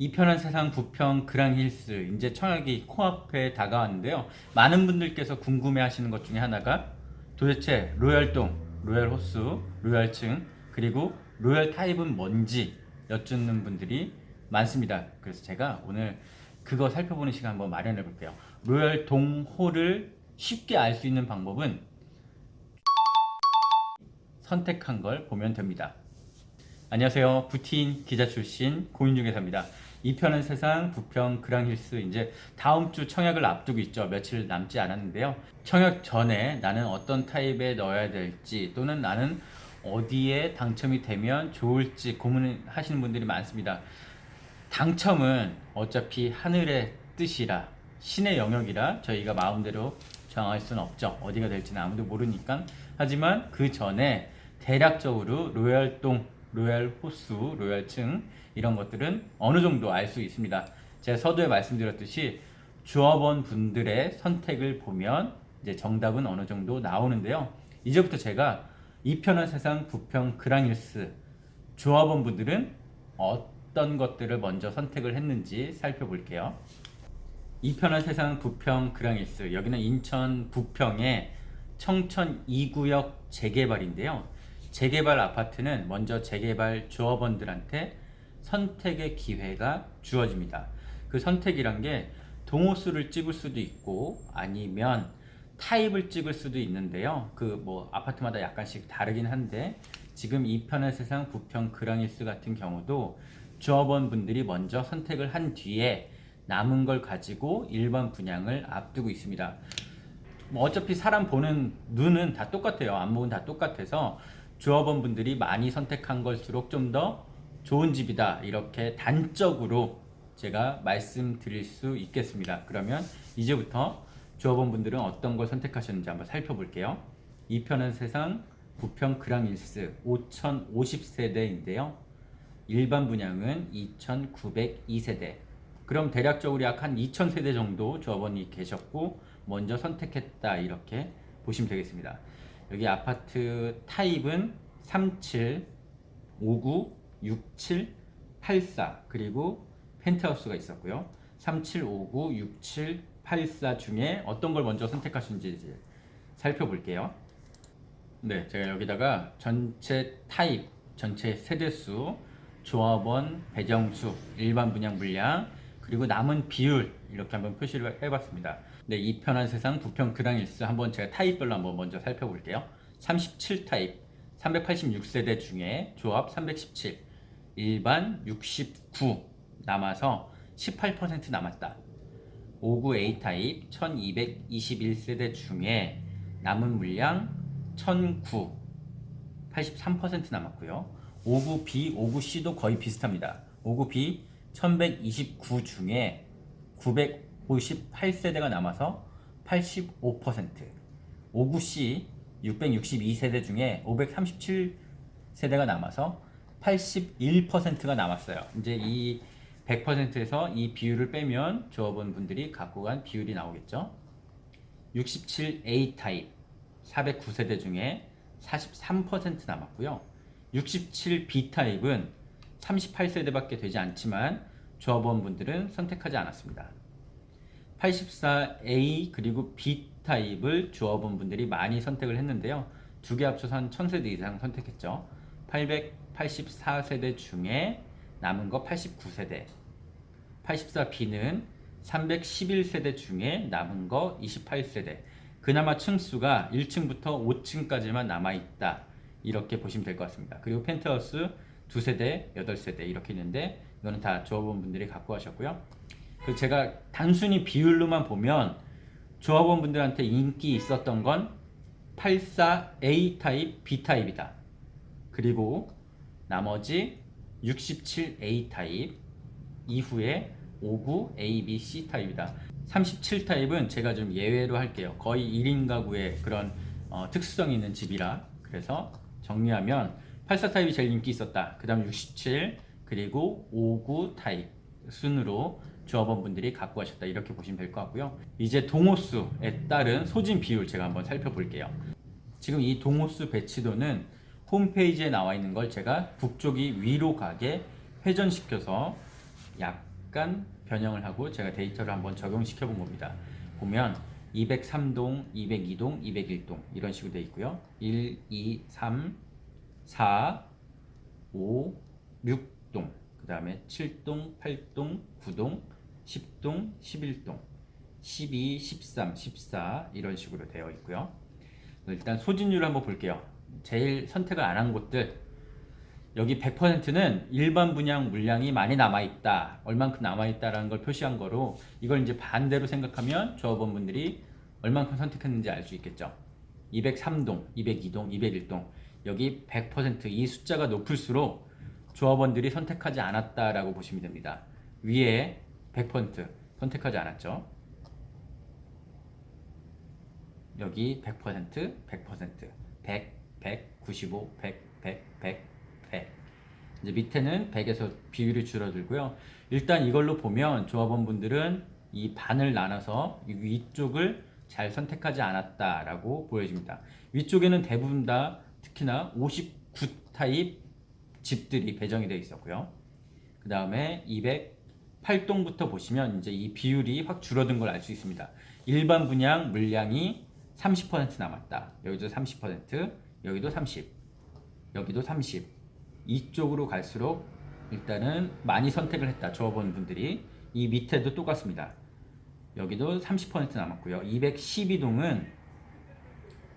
이편한 세상 부평 그랑힐스 이제 청약이 코앞에 다가왔는데요. 많은 분들께서 궁금해하시는 것 중에 하나가 도대체 로열동, 로열 호수, 로열층 그리고 로열 타입은 뭔지 여쭙는 분들이 많습니다. 그래서 제가 오늘 그거 살펴보는 시간 한번 마련해 볼게요. 로열 동호를 쉽게 알 수 있는 방법은 선택한 걸 보면 됩니다. 안녕하세요. 부틴 기자 출신 고인중개사입니다. 이편은 세상 부평 그랑힐스 이제 다음 주 청약을 앞두고 있죠. 며칠 남지 않았는데요. 청약 전에 나는 어떤 타입에 넣어야 될지 또는 나는 어디에 당첨이 되면 좋을지 고민하시는 분들이 많습니다. 당첨은 어차피 하늘의 뜻이라 신의 영역이라 저희가 마음대로 정할 수는 없죠. 어디가 될지는 아무도 모르니까. 하지만 그 전에 대략적으로 로열동, 로열 호수, 로열층 이런 것들은 어느 정도 알 수 있습니다. 제가 서두에 말씀드렸듯이 조합원 분들의 선택을 보면 이제 정답은 어느 정도 나오는데요. 이제부터 제가 이편한 세상 부평 그랑일스 조합원 분들은 어떤 것들을 먼저 선택을 했는지 살펴볼게요. 이편한 세상 부평 그랑일스 여기는 인천 부평의 청천 2구역 재개발인데요. 재개발 아파트는 먼저 재개발 조합원들한테 선택의 기회가 주어집니다. 그 선택이란 게 동호수를 찍을 수도 있고 아니면 타입을 찍을 수도 있는데요. 그 뭐 아파트마다 약간씩 다르긴 한데 지금 이 편의 세상 부평 그랑일스 같은 경우도 조합원 분들이 먼저 선택을 한 뒤에 남은 걸 가지고 일반 분양을 앞두고 있습니다. 뭐 어차피 사람 보는 눈은 다 똑같아요. 안목은 다 똑같아서 조합원 분들이 많이 선택한 걸수록 좀 더 좋은 집이다. 이렇게 단적으로 제가 말씀드릴 수 있겠습니다. 그러면 이제부터 조합원 분들은 어떤 걸 선택하셨는지 한번 살펴볼게요. 이편은 세상 부평 그랑일스 5050세대인데요. 일반 분양은 2902세대. 그럼 대략적으로 약 한 2000세대 정도 조합원이 계셨고 먼저 선택했다 이렇게 보시면 되겠습니다. 여기 아파트 타입은 37, 59, 67, 84 그리고 펜트하우스가 있었고요. 37, 59, 67, 84 중에 어떤 걸 먼저 선택하신지 이제 살펴볼게요. 네, 제가 여기다가 전체 타입, 전체 세대수, 조합원, 배정수, 일반 분양 물량, 그리고 남은 비율 이렇게 한번 표시를 해봤습니다. 네, 이 편한 세상 부평 그랑일스 한번 제가 타입별로 한번 먼저 살펴볼게요. 37 타입, 386세대 중에 조합 317, 일반 69 남아서 18% 남았다. 59A 타입 1221세대 중에 남은 물량 1009 83% 남았고요. 59B, 59C도 거의 비슷합니다. 59B 1129 중에 958세대가 남아서 85%. 59C 662세대 중에 537세대가 남아서 81%가 남았어요. 이제 이 100%에서 이 비율을 빼면 조합원 분들이 갖고 간 비율이 나오겠죠. 67A 타입 409세대 중에 43% 남았고요. 67B 타입은 38세대밖에 되지 않지만 조합원 분들은 선택하지 않았습니다. 84A 그리고 B 타입을 조합원 분들이 많이 선택을 했는데요. 두 개 합쳐서 한 1000세대 이상 선택했죠. 884세대 중에 남은 거 89세대. 84B는 311세대 중에 남은 거 28세대. 그나마 층수가 1층부터 5층까지만 남아 있다. 이렇게 보시면 될 것 같습니다. 그리고 펜트하우스 두 세대, 여덟 세대 이렇게 있는데 이거는 다 조합원 분들이 갖고 가셨고요. 그 제가 단순히 비율로만 보면 조합원 분들한테 인기 있었던 건 84A 타입, B 타입이다. 그리고 나머지 67A 타입 이후에 59 A, B, C 타입이다. 37 타입은 제가 좀 예외로 할게요. 거의 1인 가구의 그런 어, 특수성이 있는 집이라 그래서 정리하면 84 타입이 제일 인기 있었다. 그 다음 67 그리고 59 타입 순으로 조합원 분들이 갖고 가셨다 이렇게 보시면 될 것 같고요. 이제 동호수에 따른 소진 비율 제가 한번 살펴볼게요. 지금 이 동호수 배치도는 홈페이지에 나와 있는 걸 제가 북쪽이 위로 가게 회전시켜서 약 약간 변형을 하고 제가 데이터를 한번 적용시켜 본 겁니다. 보면 203동, 202동, 201동 이런 식으로 되어 있고요. 1, 2, 3, 4, 5, 6동, 그 다음에 7동, 8동, 9동, 10동, 11동, 12, 13, 14 이런 식으로 되어 있고요. 일단 소진율 한번 볼게요. 제일 선택을 안 한 곳들 여기 100%는 일반 분양 물량이 많이 남아 있다. 얼만큼 남아 있다라는 걸 표시한 거로 이걸 이제 반대로 생각하면 조합원분들이 얼만큼 선택했는지 알 수 있겠죠. 203동, 202동, 201동 여기 100%이 숫자가 높을수록 조합원들이 선택하지 않았다라고 보시면 됩니다. 위에 100% 선택하지 않았죠. 여기 100%, 100%, 100, 100, 95, 100, 100, 100, 100. 이제 밑에는 100에서 비율이 줄어들고요. 일단 이걸로 보면 조합원분들은 이 반을 나눠서 이 위쪽을 잘 선택하지 않았다라고 보여집니다. 위쪽에는 대부분 다 특히나 59 타입 집들이 배정이 되어 있었고요. 그 다음에 208동부터 보시면 이제 이 비율이 확 줄어든 걸 알 수 있습니다. 일반 분양 물량이 30% 남았다. 여기도 30%, 여기도 30, 여기도 30. 이쪽으로 갈수록 일단은 많이 선택을 했다. 조합원 분들이 이 밑에도 똑같습니다. 여기도 30% 남았고요. 212동은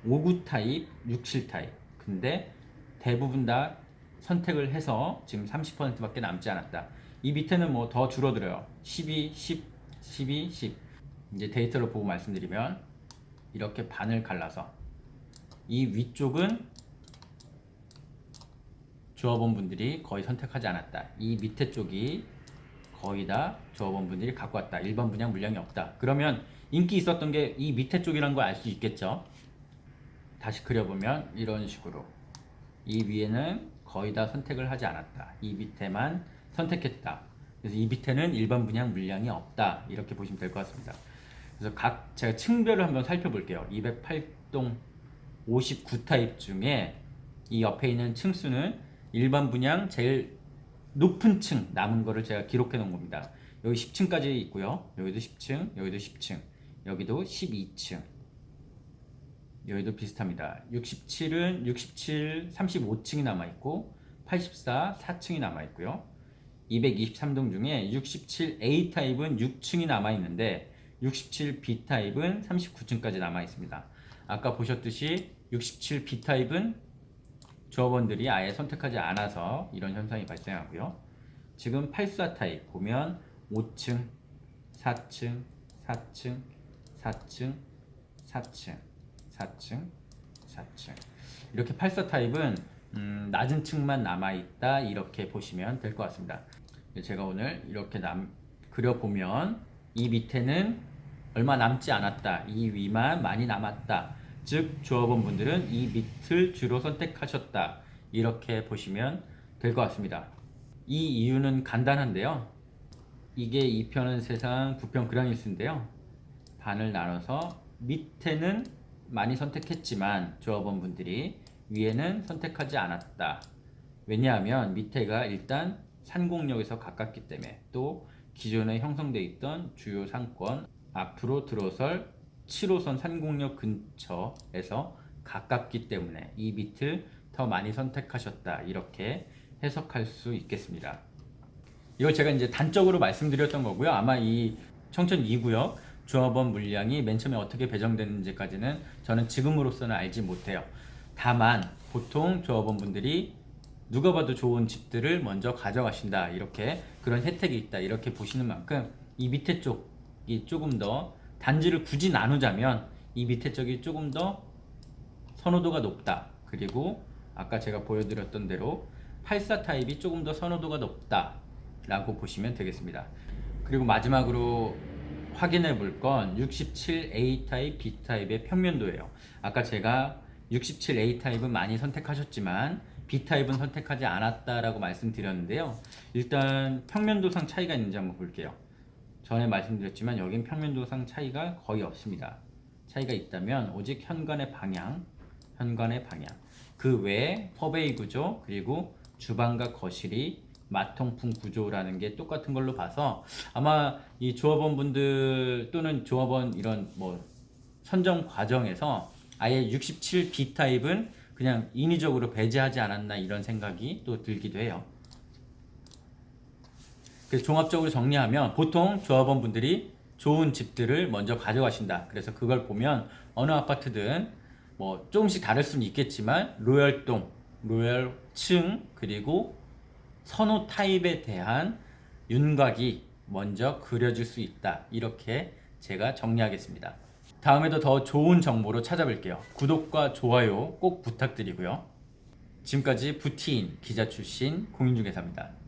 59 타입, 67 타입. 근데 대부분 다 선택을 해서 지금 30%밖에 남지 않았다. 이 밑에는 뭐 더 줄어들어요. 12, 10, 12, 10. 이제 데이터를 보고 말씀드리면 이렇게 반을 갈라서 이 위쪽은 조합원분들이 거의 선택하지 않았다. 이 밑에 쪽이 거의 다 조합원분들이 갖고 왔다. 일반 분양 물량이 없다. 그러면 인기 있었던 게 이 밑에 쪽이라는 걸 알 수 있겠죠. 다시 그려보면 이런 식으로 이 위에는 거의 다 선택을 하지 않았다. 이 밑에만 선택했다. 그래서 이 밑에는 일반 분양 물량이 없다. 이렇게 보시면 될 것 같습니다. 그래서 각 제가 층별을 한번 살펴볼게요. 208동 59 타입 중에 이 옆에 있는 층수는 일반 분양 제일 높은 층 남은 거를 제가 기록해 놓은 겁니다. 여기 10층까지 있고요. 여기도 10층, 여기도 10층, 여기도 12층. 여기도 비슷합니다. 67은 67, 35층이 남아 있고 84, 4층이 남아 있고요. 223동 중에 67A 타입은 6층이 남아 있는데 67B 타입은 39층까지 남아 있습니다. 아까 보셨듯이 67B 타입은 조합원들이 아예 선택하지 않아서 이런 현상이 발생하고요. 지금 84 타입 보면 5층, 4층, 4층, 4층, 4층, 4층, 4층. 이렇게 84 타입은 음, 낮은 층만 남아 있다 이렇게 보시면 될 것 같습니다. 제가 오늘 이렇게 남, 그려보면 이 밑에는 얼마 남지 않았다. 이 위만 많이 남았다. 즉 조합원 분들은 이 밑을 주로 선택하셨다. 이렇게 보시면 될 것 같습니다. 이 이유는 간단한데요. 이게 2편은 세상, 9편 그랑일스인데요. 반을 나눠서 밑에는 많이 선택했지만 조합원분들이 위에는 선택하지 않았다. 왜냐하면 밑에가 일단 산공역에서 가깝기 때문에 또 기존에 형성돼 있던 주요 상권 앞으로 들어설 7호선 산공역 근처에서 가깝기 때문에 이 밑을 더 많이 선택하셨다 이렇게 해석할 수 있겠습니다. 이걸 제가 이제 단적으로 말씀드렸던 거고요. 아마 이 청천 2구역 조합원 물량이 맨 처음에 어떻게 배정됐는지까지는 저는 지금으로서는 알지 못해요. 다만 보통 조합원분들이 누가 봐도 좋은 집들을 먼저 가져가신다 이렇게 그런 혜택이 있다 이렇게 보시는 만큼 이 밑에 쪽이 조금 더 단지를 굳이 나누자면 이 밑에 쪽이 조금 더 선호도가 높다 그리고 아까 제가 보여드렸던 대로 84 타입이 조금 더 선호도가 높다 라고 보시면 되겠습니다 그리고 마지막으로 확인해 볼 건 67A 타입, B 타입의 평면도예요 아까 제가 67A 타입은 많이 선택하셨지만 B 타입은 선택하지 않았다라고 말씀드렸는데요. 일단 평면도상 차이가 있는지 한번 볼게요. 전에 말씀드렸지만 여긴 평면도상 차이가 거의 없습니다. 차이가 있다면 오직 현관의 방향, 현관의 방향. 그 외에 퍼베이 구조 그리고 주방과 거실이 마통풍 구조라는 게 똑같은 걸로 봐서 아마 이 조합원 분들 또는 조합원 이런 뭐 선정 과정에서 아예 67B 타입은 그냥 인위적으로 배제하지 않았나 이런 생각이 또 들기도 해요. 그래서 종합적으로 정리하면 보통 조합원 분들이 좋은 집들을 먼저 가져가신다. 그래서 그걸 보면 어느 아파트든 뭐 조금씩 다를 수는 있겠지만 로열동, 로열층 그리고 선호 타입에 대한 윤곽이 먼저 그려질 수 있다. 이렇게 제가 정리하겠습니다. 다음에도 더 좋은 정보로 찾아뵐게요. 구독과 좋아요 꼭 부탁드리고요. 지금까지 부티인 기자 출신 공인중개사입니다.